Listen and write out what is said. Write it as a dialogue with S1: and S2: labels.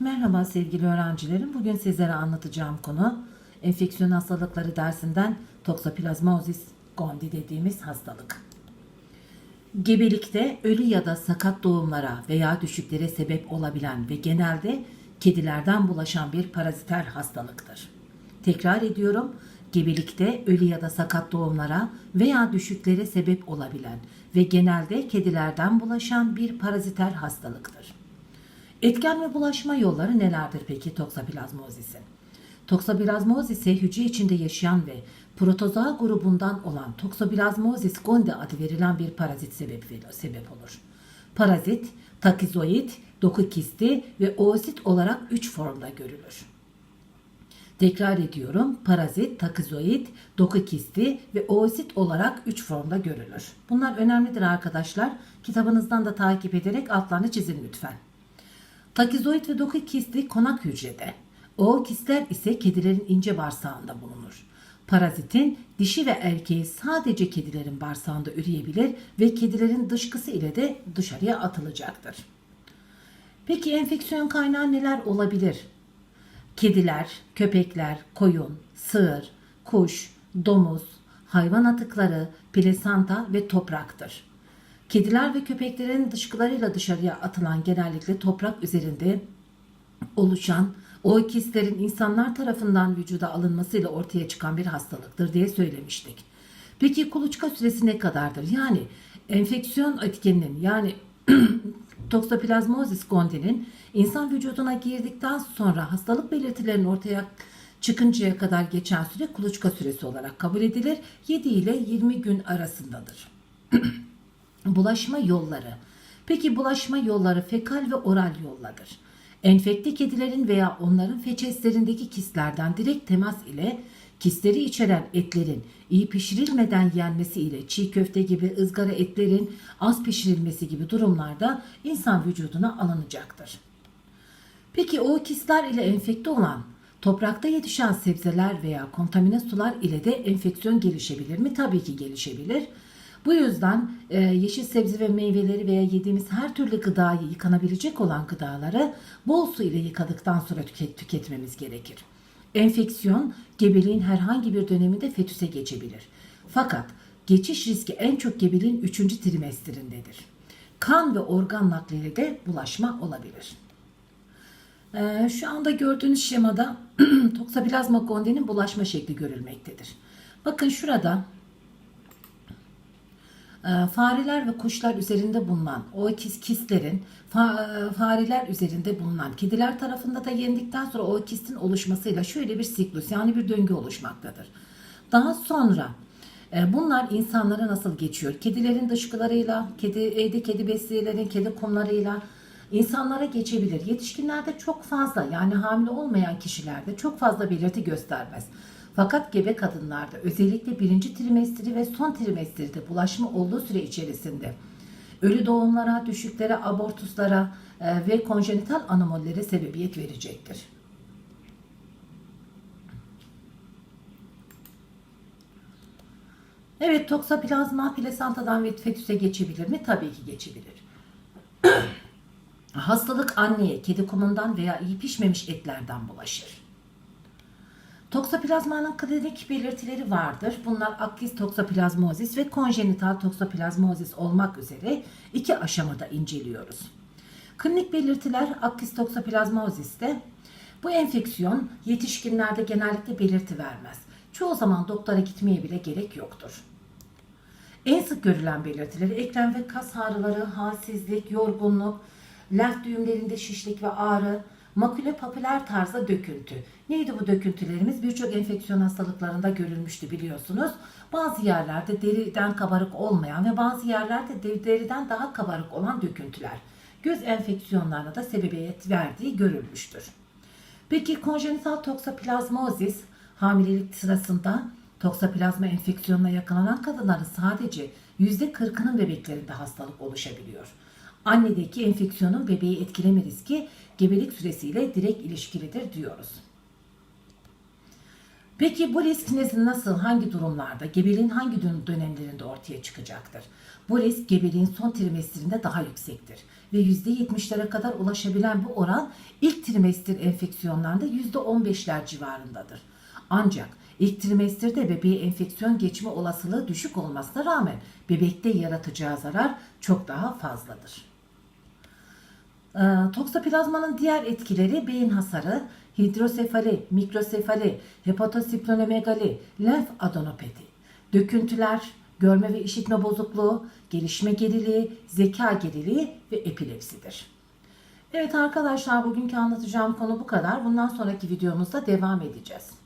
S1: Merhaba sevgili öğrencilerim. Bugün sizlere anlatacağım konu enfeksiyon hastalıkları dersinden Toxoplasmosis gondii dediğimiz hastalık. Gebelikte ölü ya da sakat doğumlara veya düşüklere sebep olabilen ve genelde kedilerden bulaşan bir paraziter hastalıktır. Tekrar ediyorum. Gebelikte ölü ya da sakat doğumlara veya düşüklere sebep olabilen ve genelde kedilerden bulaşan bir paraziter hastalıktır. Etken ve bulaşma yolları nelerdir peki toksoplazmozis'in? Toksoplazmozis'e hücre içinde yaşayan ve protozoa grubundan olan Toxoplasmosis gondii adı verilen bir parazit sebep, sebep olur. Parazit, takizoid, doku kisti ve oosit olarak üç formda görülür. Tekrar ediyorum. Parazit, takizoid, doku kisti ve oosit olarak 3 formda görülür. Bunlar önemlidir arkadaşlar. Kitabınızdan da takip ederek altlarını çizin lütfen. Takizoid ve doku kisti konak hücrede. Ookistler ise kedilerin ince bağırsağında bulunur. Parazitin dişi ve erkeği sadece kedilerin bağırsağında üreyebilir ve kedilerin dışkısı ile de dışarıya atılacaktır. Peki enfeksiyon kaynağı neler olabilir? Kediler, köpekler, koyun, sığır, kuş, domuz, hayvan atıkları, plasanta ve topraktır. Kediler ve köpeklerin dışkılarıyla dışarıya atılan genellikle toprak üzerinde oluşan o kistlerin insanlar tarafından vücuda alınmasıyla ortaya çıkan bir hastalıktır diye söylemiştik. Peki kuluçka süresi ne kadardır? Yani enfeksiyon etkeninin yani Toxoplasmosis gondi'nin insan vücuduna girdikten sonra hastalık belirtilerinin ortaya çıkıncaya kadar geçen süre kuluçka süresi olarak kabul edilir. 7 ile 20 gün arasındadır. bulaşma yolları. Peki bulaşma yolları fekal ve oral yolladır. Enfekte kedilerin veya onların feçeslerindeki kistlerden direkt temas ile kistleri içeren etlerin iyi pişirilmeden yenmesi ile çiğ köfte gibi ızgara etlerin az pişirilmesi gibi durumlarda insan vücuduna alınacaktır. Peki o kistler ile enfekte olan toprakta yetişen sebzeler veya kontamine sular ile de enfeksiyon gelişebilir mi? Tabii ki gelişebilir. Bu yüzden e, yeşil sebze ve meyveleri veya yediğimiz her türlü gıdayı yıkanabilecek olan gıdaları bol su ile yıkadıktan sonra tüket, tüketmemiz gerekir. Enfeksiyon gebeliğin herhangi bir döneminde fetüse geçebilir. Fakat geçiş riski en çok gebeliğin 3. trimestrindedir. Kan ve organ nakliyle de bulaşma olabilir. Ee, şu anda gördüğünüz şemada Toxoplasma gondi'nin bulaşma şekli görülmektedir. Bakın şurada fareler ve kuşlar üzerinde bulunan o kis, kistlerin fa, fareler üzerinde bulunan kediler tarafında da yendikten sonra o kistin oluşmasıyla şöyle bir siklus yani bir döngü oluşmaktadır. Daha sonra e, bunlar insanlara nasıl geçiyor? Kedilerin dışkılarıyla, kedi, evde kedi besleyenlerin kedi kumlarıyla insanlara geçebilir. Yetişkinlerde çok fazla yani hamile olmayan kişilerde çok fazla belirti göstermez. Fakat gebe kadınlarda özellikle birinci trimestri ve son trimestrde bulaşma olduğu süre içerisinde ölü doğumlara, düşüklere, abortuslara e, ve konjenital anomalilere sebebiyet verecektir. Evet, toksoplazma plasantadan ve fetüse geçebilir mi? Tabii ki geçebilir. Hastalık anneye, kedi kumundan veya iyi pişmemiş etlerden bulaşır. Toksoplazmanın klinik belirtileri vardır. Bunlar akis toksoplazmozis ve konjenital toksoplazmozis olmak üzere iki aşamada inceliyoruz. Klinik belirtiler akis toksoplazmoziste bu enfeksiyon yetişkinlerde genellikle belirti vermez. Çoğu zaman doktora gitmeye bile gerek yoktur. En sık görülen belirtileri eklem ve kas ağrıları, halsizlik, yorgunluk, lenf düğümlerinde şişlik ve ağrı, makule papüler tarzda döküntü. Neydi bu döküntülerimiz? Birçok enfeksiyon hastalıklarında görülmüştü biliyorsunuz. Bazı yerlerde deriden kabarık olmayan ve bazı yerlerde deriden daha kabarık olan döküntüler. Göz enfeksiyonlarına da sebebiyet verdiği görülmüştür. Peki konjenital toksoplazmozis hamilelik sırasında toksoplazma enfeksiyonuna yakalanan kadınların sadece %40'ının bebeklerinde hastalık oluşabiliyor. Annedeki enfeksiyonun bebeği etkileme riski gebelik süresiyle direkt ilişkilidir diyoruz. Peki bu risk nasıl, hangi durumlarda, gebeliğin hangi dönemlerinde ortaya çıkacaktır? Bu risk gebeliğin son trimestrinde daha yüksektir. ve %70'lere kadar ulaşabilen bu oran ilk trimester enfeksiyonlarında %15'ler civarındadır. Ancak ilk trimesterde bebeğe enfeksiyon geçme olasılığı düşük olmasına rağmen bebekte yaratacağı zarar çok daha fazladır. Ee, Toksoplazmanın diğer etkileri beyin hasarı, hidrosefali, mikrosefali, hepatosplenomegali, lenf adenopati, döküntüler, görme ve işitme bozukluğu, gelişme geriliği, zeka geriliği ve epilepsidir. Evet arkadaşlar bugünkü anlatacağım konu bu kadar. Bundan sonraki videomuzda devam edeceğiz.